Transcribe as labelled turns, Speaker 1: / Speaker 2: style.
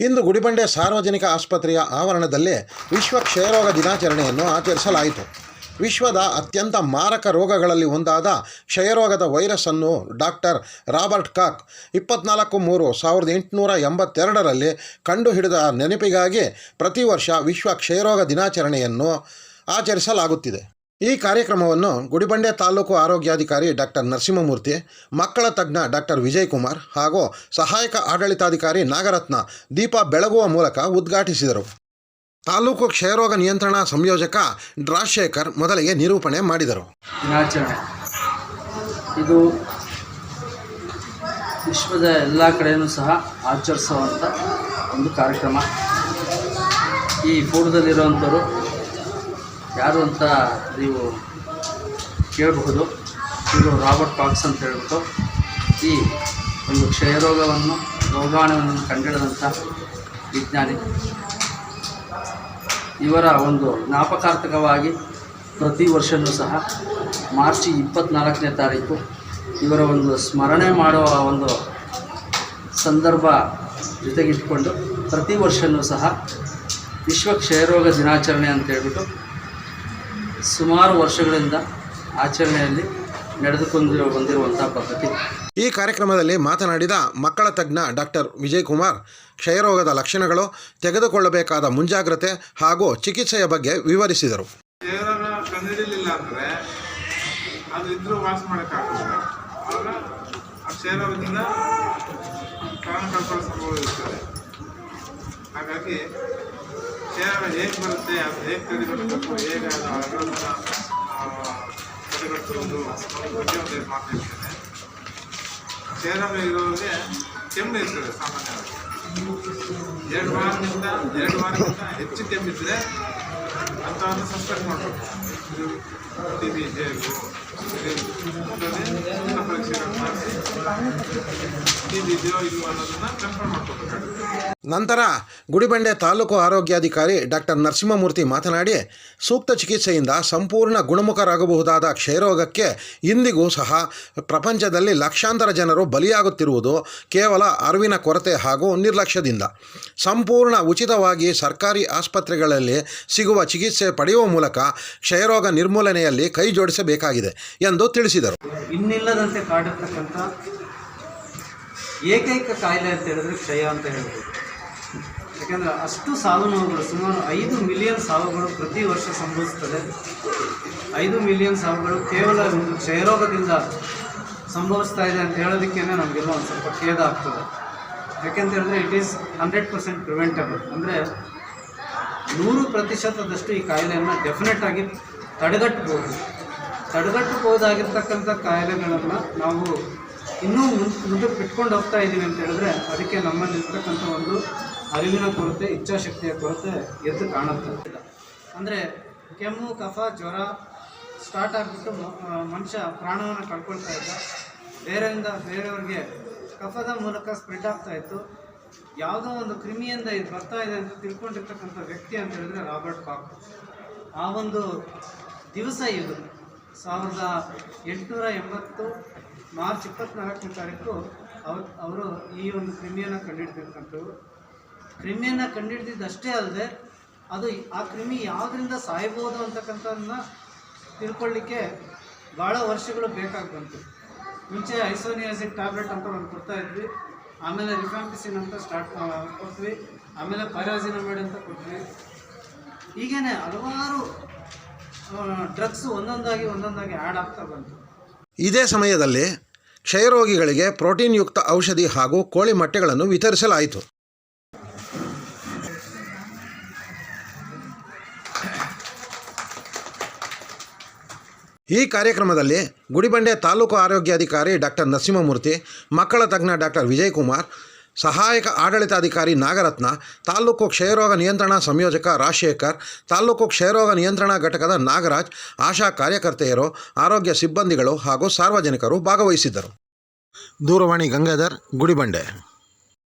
Speaker 1: ಇಂದು ಗುಡಿಬಂಡೆ ಸಾರ್ವಜನಿಕ ಆಸ್ಪತ್ರೆಯ ಆವರಣದಲ್ಲಿ ವಿಶ್ವ ಕ್ಷಯರೋಗ ದಿನಾಚರಣೆಯನ್ನು ಆಚರಿಸಲಾಯಿತು. ವಿಶ್ವದ ಅತ್ಯಂತ ಮಾರಕ ರೋಗಗಳಲ್ಲಿ ಒಂದಾದ ಕ್ಷಯರೋಗದ ವೈರಸ್ಸನ್ನು ಡಾಕ್ಟರ್ ರಾಬರ್ಟ್ ಕಾಕ್ ಇಪ್ಪತ್ನಾಲ್ಕು ಮೂರು ಸಾವಿರದ ಎಂಟುನೂರ ಎಂಬತ್ತೆರಡರಲ್ಲಿ ಕಂಡುಹಿಡಿದ ನೆನಪಿಗಾಗಿ ಪ್ರತಿ ವರ್ಷ ವಿಶ್ವ ಕ್ಷಯರೋಗ ದಿನಾಚರಣೆಯನ್ನು ಆಚರಿಸಲಾಗುತ್ತಿದೆ. ಈ ಕಾರ್ಯಕ್ರಮವನ್ನು ಗುಡಿಬಂಡೆ ತಾಲೂಕು ಆರೋಗ್ಯಾಧಿಕಾರಿ ಡಾಕ್ಟರ್ ನರಸಿಂಹಮೂರ್ತಿ, ಮಕ್ಕಳ ತಜ್ಞ ಡಾಕ್ಟರ್ ವಿಜಯ್ ಕುಮಾರ್ ಹಾಗೂ ಸಹಾಯಕ ಆಡಳಿತಾಧಿಕಾರಿ ನಾಗರತ್ನ ದೀಪ ಬೆಳಗುವ ಮೂಲಕ ಉದ್ಘಾಟಿಸಿದರು. ತಾಲೂಕು ಕ್ಷಯರೋಗ ನಿಯಂತ್ರಣ ಸಂಯೋಜಕ ರಾಜಶೇಖರ್ ಮೊದಲಿಗೆ ನಿರೂಪಣೆ ಮಾಡಿದರು.
Speaker 2: ಇದು ವಿಶ್ವದ ಎಲ್ಲ ಕಡೆಯೂ ಸಹ ಆಚರಿಸುವಂಥ ಒಂದು ಕಾರ್ಯಕ್ರಮ. ಈ ಫೋಟೋದಲ್ಲಿರುವಂಥವ್ರು ಯಾರು ಅಂತ ನೀವು ಕೇಳಬಹುದು. ಇವರು ರಾಬರ್ಟ್ ಟಾಕ್ಸ್ ಅಂತ ಹೇಳ್ಬಿಟ್ಟು ಈ ಒಂದು ಕ್ಷಯರೋಗವನ್ನು, ರೋಗಾಣುವನ್ನು ಕಂಡಿಡಿದಂಥ ವಿಜ್ಞಾನಿ. ಇವರ ಒಂದು ಜ್ಞಾಪಕಾರ್ಥಕವಾಗಿ ಪ್ರತಿ ವರ್ಷವೂ ಸಹ ಮಾರ್ಚ್ ಇಪ್ಪತ್ತ್ನಾಲ್ಕನೇ ತಾರೀಕು ಇವರ ಒಂದು ಸ್ಮರಣೆ ಮಾಡುವ ಒಂದು ಸಂದರ್ಭ ಜೊತೆಗಿಟ್ಕೊಂಡು ಪ್ರತಿ ವರ್ಷವೂ ಸಹ ವಿಶ್ವ ಕ್ಷಯರೋಗ ದಿನಾಚರಣೆ ಅಂತ ಹೇಳ್ಬಿಟ್ಟು ಸುಮಾರು ವರ್ಷಗಳಿಂದ ಆಚರಣೆಯಲ್ಲಿ ನಡೆದುಕೊಂಡು ಬಂದಿರುವಂಥ ಪದ್ಧತಿ.
Speaker 1: ಈ ಕಾರ್ಯಕ್ರಮದಲ್ಲಿ ಮಾತನಾಡಿದ ಮಕ್ಕಳ ತಜ್ಞ ಡಾಕ್ಟರ್ ವಿಜಯ್ ಕುಮಾರ್ ಕ್ಷಯರೋಗದ ಲಕ್ಷಣಗಳು ತೆಗೆದುಕೊಳ್ಳಬೇಕಾದ ಮುಂಜಾಗ್ರತೆ ಹಾಗೂ ಚಿಕಿತ್ಸೆಯ ಬಗ್ಗೆ ವಿವರಿಸಿದರು.
Speaker 3: ದೇವರನ್ನ ಕಂಡುಹಿಡಿಲಿಲ್ಲ ಅಂದ್ರೆ ಅದು ಇದ್ರೂ ವಾಸ ಮಾಡೋಕ್ಕಾಗಲ್ಲ ಆವಾಗ ಆ ಕ್ಷಯರೋಗದಿಂದ ಪ್ರಾಣ ಕಳ್ಕೊಳ್ಳೋ ಸಂಭವ ಇರ್ತದೆ ಹಾಗಾಗಿ ಕ್ಷಯರೋಗ ಹೇಗೆ ಬರುತ್ತೆ ಅದು ಹೇಗೆ ತಡೆಗಟ್ಟಬೇಕು ಹೇಗೆ ಅದು ಹರಡೋದನ್ನ ತಡೆಗಟ್ಟುವುದು ಅನ್ನೋದ್ರ ಬಗ್ಗೆ ಒಂದು ಮಾತಾಡ್ತೇನೆ ಕ್ಷಯರೋಗ ಇರೋರಿಗೆ ಕೆಮ್ಮು ಇರ್ತದೆ ಸಾಮಾನ್ಯವಾಗಿ. ಎರಡು ವಾರದಿಂದ ಎರಡು ವಾರದಿಂದ ಹೆಚ್ಚು ಕೆಮ್ಮಿದ್ರೆ ಅಂಥವನ್ನು ಸಸ್ಪೆಂಡ್ ಮಾಡಬೇಕು. ಇದು ಟಿ ಬಿ ಹೇಗೂ
Speaker 1: ನಂತರ ಗುಡಿಬಂಡೆ ತಾಲೂಕು ಆರೋಗ್ಯಾಧಿಕಾರಿ ಡಾಕ್ಟರ್ ನರಸಿಂಹಮೂರ್ತಿ ಮಾತನಾಡಿ, ಸೂಕ್ತ ಚಿಕಿತ್ಸೆಯಿಂದ ಸಂಪೂರ್ಣ ಗುಣಮುಖರಾಗಬಹುದಾದ ಕ್ಷಯರೋಗಕ್ಕೆ ಇಂದಿಗೂ ಸಹ ಪ್ರಪಂಚದಲ್ಲಿ ಲಕ್ಷಾಂತರ ಜನರು ಬಲಿಯಾಗುತ್ತಿರುವುದು ಕೇವಲ ಅರಿವಿನ ಕೊರತೆ ಹಾಗೂ ನಿರ್ಲಕ್ಷ್ಯದಿಂದ. ಸಂಪೂರ್ಣ ಉಚಿತವಾಗಿ ಸರ್ಕಾರಿ ಆಸ್ಪತ್ರೆಗಳಲ್ಲಿ ಸಿಗುವ ಚಿಕಿತ್ಸೆ ಪಡೆಯುವ ಮೂಲಕ ಕ್ಷಯರೋಗ ನಿರ್ಮೂಲನೆಯಲ್ಲಿ ಕೈ ಜೋಡಿಸಬೇಕಾಗಿದೆ ಎಂದು ತಿಳಿಸಿದರು.
Speaker 2: ಇನ್ನಿಲ್ಲದಂತೆ ಕಾಡಿರ್ತಕ್ಕಂಥ ಏಕೈಕ ಕಾಯಿಲೆ ಅಂತ ಹೇಳಿದ್ರೆ ಕ್ಷಯ ಅಂತ ಹೇಳ್ಬೋದು. ಯಾಕೆಂದರೆ ಅಷ್ಟು ಸಾವು ನೋವುಗಳು, ಸುಮಾರು ಐದು ಮಿಲಿಯನ್ ಸಾವುಗಳು ಪ್ರತಿ ವರ್ಷ ಸಂಭವಿಸ್ತದೆ. ಐದು ಮಿಲಿಯನ್ ಸಾವುಗಳು ಕೇವಲ ಒಂದು ಕ್ಷಯರೋಗದಿಂದ ಸಂಭವಿಸ್ತಾ ಇದೆ ಅಂತ ಹೇಳೋದಕ್ಕೇ ನಮಗೆಲ್ಲ ಒಂದು ಸ್ವಲ್ಪ ಖೇದ ಆಗ್ತದೆ. ಯಾಕೆಂತ ಹೇಳಿದ್ರೆ it is hundred percent preventable ಅಂದರೆ ನೂರು ಪ್ರತಿಶತದಷ್ಟು ಈ ಕಾಯಿಲೆಯನ್ನು ಡೆಫಿನೆಟ್ ಆಗಿ ತಡೆಗಟ್ಟಬಹುದು ತಡೆಗಟ್ಟಬಹುದಾಗಿರ್ತಕ್ಕಂಥ ಕಾಯಿಲೆಗಳನ್ನು ನಾವು ಇನ್ನೂ ಮುಂದೆ ಮುಂದಕ್ಕೆ ಬಿಟ್ಕೊಂಡು ಹೋಗ್ತಾ ಇದ್ದೀವಿ ಅಂತ ಹೇಳಿದ್ರೆ ಅದಕ್ಕೆ ನಮ್ಮಲ್ಲಿರ್ತಕ್ಕಂಥ ಒಂದು ಅರಿವಿನ ಕೊರತೆ, ಇಚ್ಛಾಶಕ್ತಿಯ ಕೊರತೆ ಎದ್ದು ಕಾಣುತ್ತೆ. ಅಂದರೆ ಕೆಮ್ಮು, ಕಫ, ಜ್ವರ ಸ್ಟಾರ್ಟ್ ಆಗಿಬಿಟ್ಟು ಮನುಷ್ಯ ಪ್ರಾಣವನ್ನು ಕಳ್ಕೊಳ್ತಾ ಇದ್ದ. ಬೇರೆಯಿಂದ ಬೇರೆಯವ್ರಿಗೆ ಕಫದ ಮೂಲಕ ಸ್ಪ್ರೆಡ್ ಆಗ್ತಾ ಇತ್ತು. ಯಾವುದೋ ಒಂದು ಕ್ರಿಮಿಯಿಂದ ಇದು ಬರ್ತಾ ಇದೆ ಅಂತ ತಿಳ್ಕೊಂಡಿರ್ತಕ್ಕಂಥ ವ್ಯಕ್ತಿ ಅಂತ ಹೇಳಿದ್ರೆ ರಾಬರ್ಟ್ ಪಾಕ್. ಆ ಒಂದು ದಿವಸ ಇದು. ಸಾವಿರದ ಎಂಟುನೂರ ಎಂಬತ್ತು ಮಾರ್ಚ್ ಇಪ್ಪತ್ನಾಲ್ಕನೇ ತಾರೀಕು ಅವ್ರು ಅವರು ಈ ಒಂದು ಕ್ರಿಮಿಯನ್ನು ಕಂಡುಹಿಡಿದಿರ್ತಕ್ಕಂಥವ್ರು ಕ್ರಿಮಿಯನ್ನು ಕಂಡುಹಿಡಿದಿದ್ದಷ್ಟೇ ಅಲ್ಲದೆ, ಅದು ಆ ಕ್ರಿಮಿ ಯಾವುದರಿಂದ ಸಾಯ್ಬೋದು ಅಂತಕ್ಕಂಥದನ್ನ ತಿಳ್ಕೊಳ್ಳಿಕ್ಕೆ ಭಾಳ ವರ್ಷಗಳು ಬೇಕಾಗಿ ಬಂತು. ಮುಂಚೆ ಐಸೋನಿಯಾಸಿಡ್ ಟ್ಯಾಬ್ಲೆಟ್ ಅಂತ ಒಂದು ಕೊಡ್ತಾ ಇದ್ವಿ. ಆಮೇಲೆ ರಿಫ್ಯಾಂಪಿಸಿನ್ ಅಂತ ಸ್ಟಾರ್ಟ್ ಕೊಡ್ತೀವಿ. ಆಮೇಲೆ ಪೈರಾಜಿನಮೇಡ್ ಅಂತ ಕೊಟ್ವಿ ಹೀಗೇನೆ ಹಲವಾರು ಡ್ರಗ್ಸ್ ಒಂದೊಂದಾಗಿ ಒಂದೊಂದಾಗಿ ಆ್ಯಡ್ ಆಗ್ತಾ ಬಂತು.
Speaker 1: ಇದೇ ಸಮಯದಲ್ಲಿ ಕ್ಷಯರೋಗಿಗಳಿಗೆ ಪ್ರೋಟೀನ್ ಯುಕ್ತ ಔಷಧಿ ಹಾಗೂ ಕೋಳಿ ಮೊಟ್ಟೆಗಳನ್ನು ವಿತರಿಸಲಾಯಿತು. ಈ ಕಾರ್ಯಕ್ರಮದಲ್ಲಿ ಗುಡಿಬಂಡೆ ತಾಲೂಕು ಆರೋಗ್ಯಾಧಿಕಾರಿ ಡಾಕ್ಟರ್ ನರಸಿಂಹಮೂರ್ತಿ, ಮಕ್ಕಳ ತಜ್ಞ ಡಾಕ್ಟರ್ ವಿಜಯ್ ಕುಮಾರ್ ಸಹಾಯಕ ಆಡಳಿತಾಧಿಕಾರಿ ನಾಗರತ್ನ, ತಾಲೂಕು ಕ್ಷಯರೋಗ ನಿಯಂತ್ರಣ ಸಂಯೋಜಕ ರಾಜಶೇಖರ್, ತಾಲೂಕು ಕ್ಷಯರೋಗ ನಿಯಂತ್ರಣ ಘಟಕದ ನಾಗರಾಜ್, ಆಶಾ ಕಾರ್ಯಕರ್ತೆಯರು, ಆರೋಗ್ಯ ಸಿಬ್ಬಂದಿಗಳು ಹಾಗೂ ಸಾರ್ವಜನಿಕರು ಭಾಗವಹಿಸಿದ್ದರು. ದೂರವಾಣಿ ಗಂಗಾಧರ್, ಗುಡಿಬಂಡೆ.